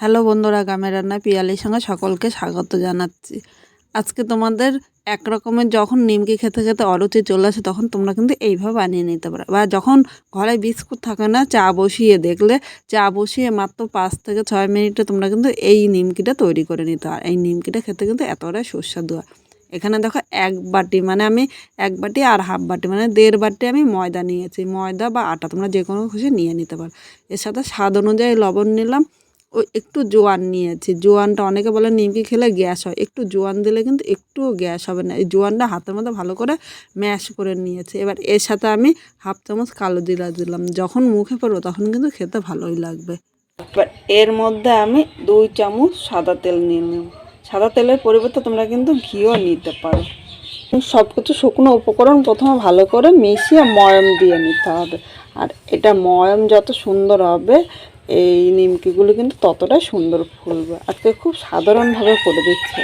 Hello বন্ধুরা, গ্রামের রান্নায় পিয়ালির সঙ্গে সকলকে স্বাগত জানাচ্ছি। আজকে তোমাদের এক রকমের যখন নিমকি খেতে খেতে অরুচি চলে আসে, তখন তোমরা কিন্তু এইভাবে বানিয়ে নিতে পারো। বা যখন ঘরে বিস্কুট থাকে না, চা বসিয়ে দেখলে, চা বসিয়ে মাত্র পাঁচ থেকে ছয় মিনিটে তোমরা কিন্তু এই নিমকিটা তৈরি করে নিতে আর এই নিমকিটা খেতে কিন্তু এতটাই সুস্বাদু হয়। এখানে দেখো এক বাটি মানে আমি এক বাটি আর হাফ বাটি মানে দেড় বাটি আমি ময়দা নিয়েছি। ময়দা বা আটা তোমরা যে কোনো খুশি নিয়ে নিতে পারো। এর সাথে স্বাদ অনুযায়ী লবণ নিলাম। একটু জোয়ান নিয়েছি। জোয়ানটা অনেকে বলে নিমকি খেলে গ্যাস হয়। একটু জোয়ান দিলে কিন্তু একটুও গ্যাস হবে না। এই জোয়ানটা হাতের মধ্যে ভালো করে ম্যাশ করে নিয়েছি। এবার এর সাথে আমি হাফ চামচ কালো জিরা দিলাম। যখন মুখে পড়ব তখন কিন্তু খেতে ভালোই লাগবে। এবার এর মধ্যে আমি দুই চামচ সাদা তেল নিয়ে নেব সাদা তেলের পরিবর্তে তোমরা কিন্তু ঘিও নিতে পারো। সব কিছু শুকনো উপকরণ প্রথমে ভালো করে মিশিয়ে ময়ম দিয়ে নিতে হবে। আর এটা ময়ম যত সুন্দর হবে এই নিমকিগুলো কিন্তু ততটাই সুন্দর ফুলবে। আজকে খুব সাধারণভাবে করে দিচ্ছে।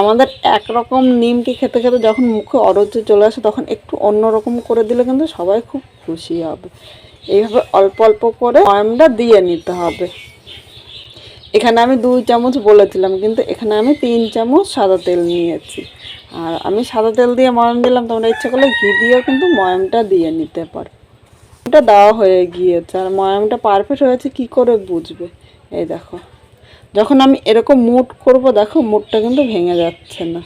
আমাদের একরকম নিমকি খেতে খেতে যখন মুখে অরুচি চলে আসে, তখন একটু অন্যরকম করে দিলে কিন্তু সবাই খুব খুশি হবে। এইভাবে অল্প অল্প করে ময়মটা দিয়ে নিতে হবে। এখানে আমি দুই চামচ বলেছিলাম, কিন্তু এখানে আমি তিন চামচ সাদা তেল নিয়েছি। আর আমি সাদা তেল দিয়ে ময়ম দিলাম, তোমরা ইচ্ছা করলে ঘি দিয়েও কিন্তু ময়মটা দিয়ে নিতে পারো। ময়মটা দেওয়া হয়ে গিয়েছে। আর ময়মটা পারফেক্ট হয়েছে, কি করে বুঝবে? এই দেখো। যখন আমি এরকম মুট করব, দেখো মুটটা কিন্তু ভেঙে যাচ্ছে না।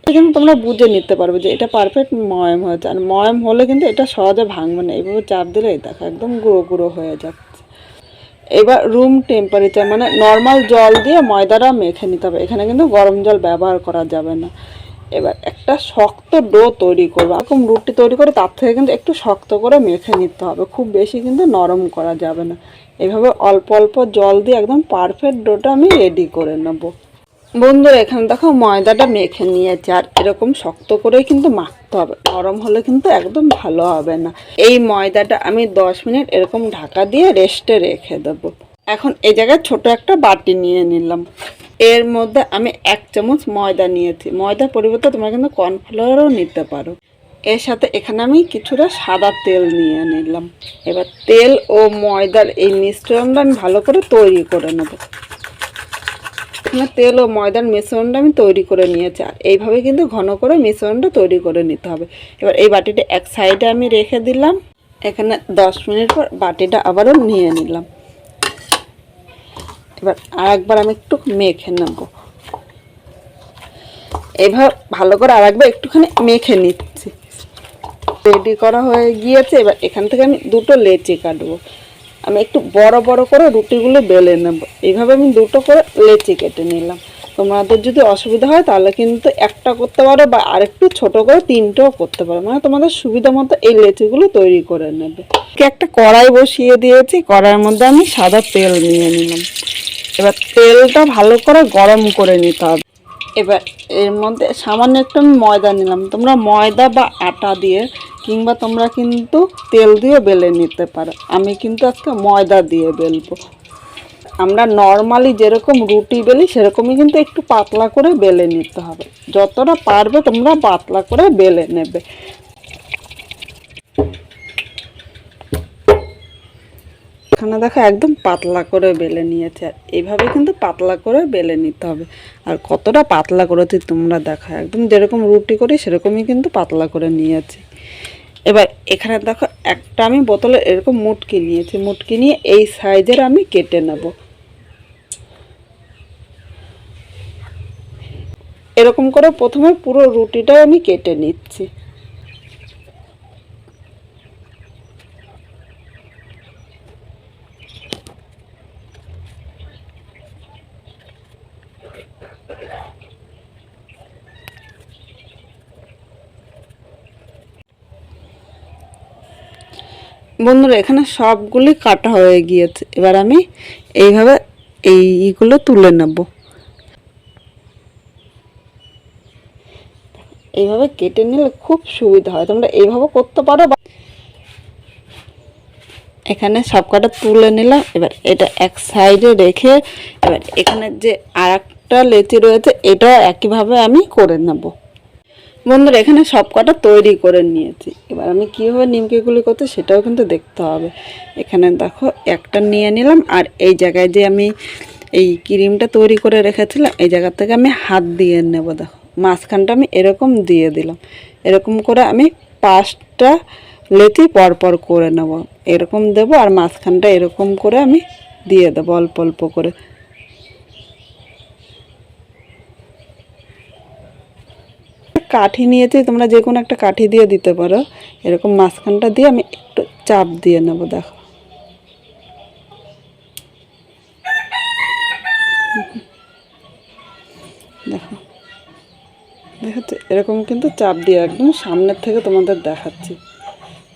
এটা কিন্তু তোমরা বুঝে নিতে পারবে যে এটা পারফেক্ট ময়ম হয়েছে। আর ময়ম হলে কিন্তু এটা সহজে ভাঙবে না। এইভাবে চাপ দিলে এই দেখো, একদম গুঁড়ো গুঁড়ো হয়ে যাচ্ছে। এবার রুম টেম্পারেচার মানে নর্মাল জল দিয়ে ময়দাটা মেখে নিতে হবে। এখানে কিন্তু গরম জল ব্যবহার করা যাবে না। এবার একটা শক্ত ডো তৈরি করব। এরকম রুটি তৈরি করে তার থেকে কিন্তু একটু শক্ত করে মেখে নিতে হবে। খুব বেশি কিন্তু নরম করা যাবে না। এভাবে অল্প অল্প জল দিয়ে একদম পারফেক্ট ডোটা আমি রেডি করে নেব। বন্ধুরা, এখানে দেখো ময়দাটা মেখে নিয়েছে। আর এরকম শক্ত করেই কিন্তু মাখতে হবে। নরম হলে কিন্তু একদম ভালো হবে না। এই ময়দাটা আমি দশ মিনিট এরকম ঢাকা দিয়ে রেস্টে রেখে দেবো। এখন এই জায়গায় ছোট একটা বাটি নিয়ে নিলাম। এর মধ্যে আমি এক চামচ ময়দা নিয়েছি। ময়দার পরিবর্তে তোমরা কিন্তু কর্নফ্লাওয়ারও নিতে পারো। এর সাথে এখানে আমি কিছুটা সাদা তেল নিয়ে নিলাম। এবার তেল ও ময়দার এই মিশ্রণটা আমি ভালো করে তৈরি করে নেব। এখানে তেল ও ময়দার মিশ্রণটা আমি তৈরি করে নিয়েছি। আর এইভাবে কিন্তু ঘন করে মিশ্রণটা তৈরি করে নিতে হবে। এবার এই বাটিটা এক সাইডে আমি রেখে দিলাম। এখানে দশ মিনিট পর বাটিটা আবারও নিয়ে নিলাম। এবার আর একবার আমি একটু মেখে নেব। এইভাবে ভালো করে আর একবার একটুখানি মেখে নিচ্ছি। রেডি করা হয়ে গিয়েছে, এবার এখান থেকে আমি দুটো লেচি কাটবো। আমি একটু বড় বড় করে রুটিগুলো বেলে নেব। এইভাবে আমি দুটো করে লেচি কেটে নিলাম। তোমাদের যদি অসুবিধা হয় তাহলে কিন্তু একটা করতে পারো বা আরেকটু ছোট করে তিনটেও করতে পারো। মানে তোমাদের সুবিধা মতো এই লেচিগুলো তৈরি করে নেবে। একটা কড়াই বসিয়ে দিয়েছি। কড়াইয়ের মধ্যে আমি সাদা তেল নিয়ে নিলাম। এবার তেলটা ভালো করে গরম করে নিতে হবে। এবার এর মধ্যে সামান্য একটু আমি ময়দা নিলাম। তোমরা ময়দা বা আটা দিয়ে কিংবা তোমরা কিন্তু তেল দিয়ে বেলে নিতে পারো। আমি কিন্তু আজকে ময়দা দিয়ে বেলবো। আমরা নর্মালি যেরকম রুটি বেলি, সেরকমই কিন্তু একটু পাতলা করে বেলে নিতে হবে। যতটা পারবে তোমরা পাতলা করে বেলে নেবে। এখানে দেখো একদম পাতলা করে বেলে নিয়েছে। আর এইভাবে কিন্তু পাতলা করে বেলে নিতে হবে। আর কতটা পাতলা করেছি তোমরা দেখো, একদম যেরকম রুটি করি সেরকমই কিন্তু পাতলা করে নিয়েছি। এবার এখানে দেখো একটা আমি বোতলে এরকম মুটকি নিয়েছি। মুটকি নিয়ে এই সাইজের আমি কেটে নেব। এরকম করে প্রথমে পুরো রুটিটাই আমি কেটে নিচ্ছি। বন্ধুরা, এখানে সবগুলি কাটা হয়ে গিয়েছে। এবার আমি এইভাবে এইগুলো তুলে নেব। এইভাবে কেটে নিলে খুব সুবিধা হয়। তোমরা এইভাবে করতে পারো এখানে সব কটা তুলে নিলাম। এবার এটা এক সাইডে রেখে এবার এখানে যে আর একটা লেচি রয়েছে, এটাও একইভাবে আমি করে নেব। বন্ধুরা, এখানে সব কটা তৈরি করে নিয়েছি। এবার আমি কীভাবে নিমকিগুলি করতে সেটাও কিন্তু দেখতে হবে। এখানে দেখো, একটা নিয়ে নিলাম, আর এই জায়গায় যে আমি এই ক্রিমটা তৈরি করে রেখেছিলাম, এই জায়গা থেকে আমি হাত দিয়ে নেব, দেখো। মাঝখানটা আমি এরকম দিয়ে দিলাম। এরকম করে আমি পাঁচটা লেচি পরপর করে নেব। এরকম দেব, আর মাঝখানটা এরকম করে আমি দিয়ে দেবো, অল্প অল্প করে। কাঠি নিয়েছি, তোমরা যে কোনো একটা কাঠি দিয়ে দিতে পারো। এরকম মাঝখানটা দিয়ে আমি একটু চাপ দিয়ে নেব, দেখো। দেখো। দেখাচ্ছে এরকম কিন্তু চাপ দিয়ে একদম সামনের থেকে তোমাদের দেখাচ্ছি।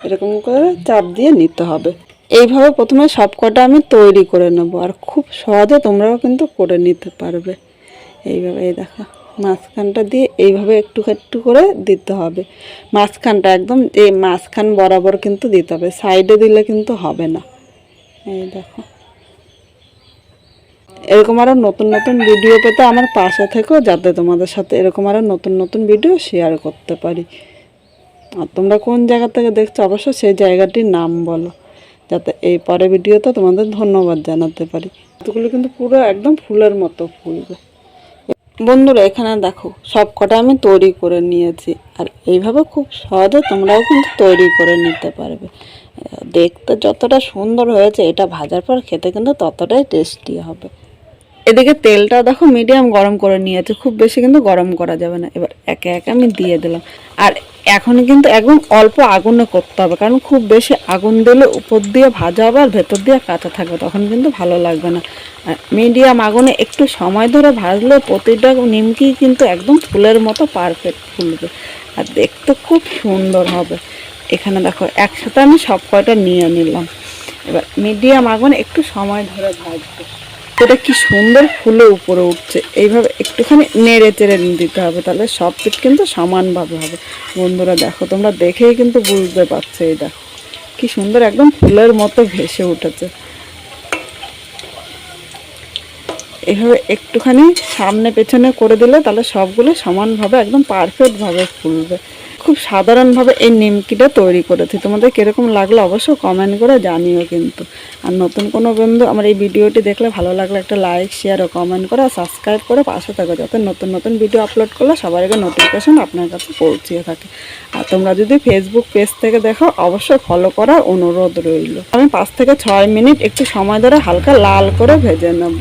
এরকম করে চাপ দিয়ে নিতে হবে। এইভাবে প্রথমে সব কটা আমি তৈরি করে নেব, আর খুব সহজে তোমরাও কিন্তু করে নিতে পারবে। এইভাবে, এই দেখো। মাঝখানটা দিয়ে এইভাবে একটু একটু করে দিতে হবে। মাঝখানটা একদম এই মাঝখান বরাবর কিন্তু দিতে হবে, সাইডে দিলে কিন্তু হবে না। এই দেখো। এরকম আরও নতুন নতুন ভিডিও পেতে আমার পাশে থেকেও যাতে তোমাদের সাথে এরকম আরও নতুন নতুন ভিডিও শেয়ার করতে পারি। আর তোমরা কোন জায়গা থেকে দেখছ অবশ্য সেই জায়গাটির নাম বলো, যাতে এই পরে ভিডিওতে তোমাদের ধন্যবাদ জানাতে পারি। এতগুলো কিন্তু পুরো একদম ফুলের মতো ফুলবে বন্ধুরা, এখানে দেখো সব কটা আমি তৈরি করে নিয়েছি। আর এইভাবে খুব সহজে তোমরাও কিন্তু তৈরি করে নিতে পারবে। দেখতে যতটা সুন্দর হয়েছে, এটা ভাজার পর খেতে কিন্তু ততটাই টেস্টি হবে। এদিকে তেলটা দেখো মিডিয়াম গরম করে নিয়েছে, খুব বেশি কিন্তু গরম করা যাবে না। এবার একে একে আমি দিয়ে দিলাম। আর এখন কিন্তু একদম অল্প আগুনে করতে হবে, কারণ খুব বেশি আগুন দিলে উপর দিয়ে ভাজা হবে আর ভেতর দিয়ে কাঁচা থাকবে, তখন কিন্তু ভালো লাগবে না। মিডিয়াম আগুনে একটু সময় ধরে ভাজলে প্রতিটা নিমকি কিন্তু একদম ফুলের মতো পারফেক্ট ফুলবে। আর দেখতে খুব সুন্দর হবে। এখানে দেখো, একসাথে আমি সব কয়টা নিয়ে নিলাম। এবার মিডিয়াম আগুনে একটু সময় ধরে ভাজবো। এটা কি সুন্দর ফুলে উপরে উঠছে। এইভাবে একটুখানি নেড়ে চেড়ে দিতে হবে, তাহলে সব পিঠ কিন্তু সমানভাবে হবে। বন্ধুরা, দেখো, তোমরা দেখেই কিন্তু বুঝতে পারছ এই দেখো, কি সুন্দর একদম ফুলের মতো ভেসে উঠেছে। এইভাবে একটুখানি সামনে পেছনে করে দিলে তাহলে সবগুলো সমানভাবে, একদম পারফেক্টভাবে ফুলবে। খুব সাধারণভাবে এই নিমকিটা তৈরি করেছি। তোমাদের কীরকম লাগল অবশ্যই কমেন্ট করে জানিও কিন্তু। আর নতুন কোনো বন্ধু আমার এই ভিডিওটি দেখলে ভালো লাগলে একটা লাইক শেয়ার ও কমেন্ট করে সাবস্ক্রাইব করে পাশে থাকো। যাতে নতুন নতুন ভিডিও আপলোড করলে সবার আগে নোটিফিকেশন আপনার কাছে পৌঁছিয়ে থাকে। আর তোমরা যদি ফেসবুক পেজ থেকে দেখো, অবশ্যই ফলো করার অনুরোধ রইল। আমি পাঁচ থেকে ছয় মিনিট একটু সময় ধরে হালকা লাল করে ভেজে নেব।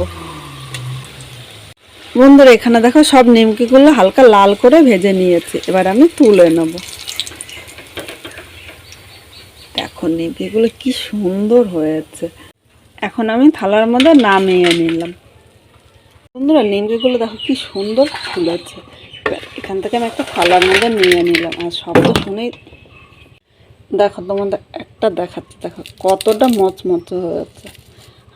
বন্ধুরা, এখানে দেখো সব নিমকিগুলো হালকা লাল করে ভেজে নিয়েছি। এবার আমি তুলে নেব। দেখো নিমকিগুলো কি সুন্দর হয়েছে। এখন আমি থালার মধ্যে নামিয়ে নিলাম। বন্ধুরা, নিমকিগুলো দেখো কি সুন্দর ফুলেছে। এখান থেকে আমি একটা থালার মধ্যে নিয়ে নিলাম। আর শব্দ শুনেই দেখো তোমাদের একটা দেখাচ্ছি। দেখো কতটা মচমচ হয়েছে।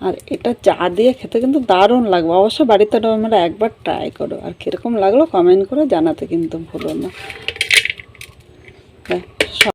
আর এটা চা দিয়ে খেতে কিন্তু দারুণ লাগবে। অবশ্য বাড়িতে তোমরা একবার ট্রাই করো। আর কীরকম লাগল কমেন্ট করে জানাতে কিন্তু ভুলো না।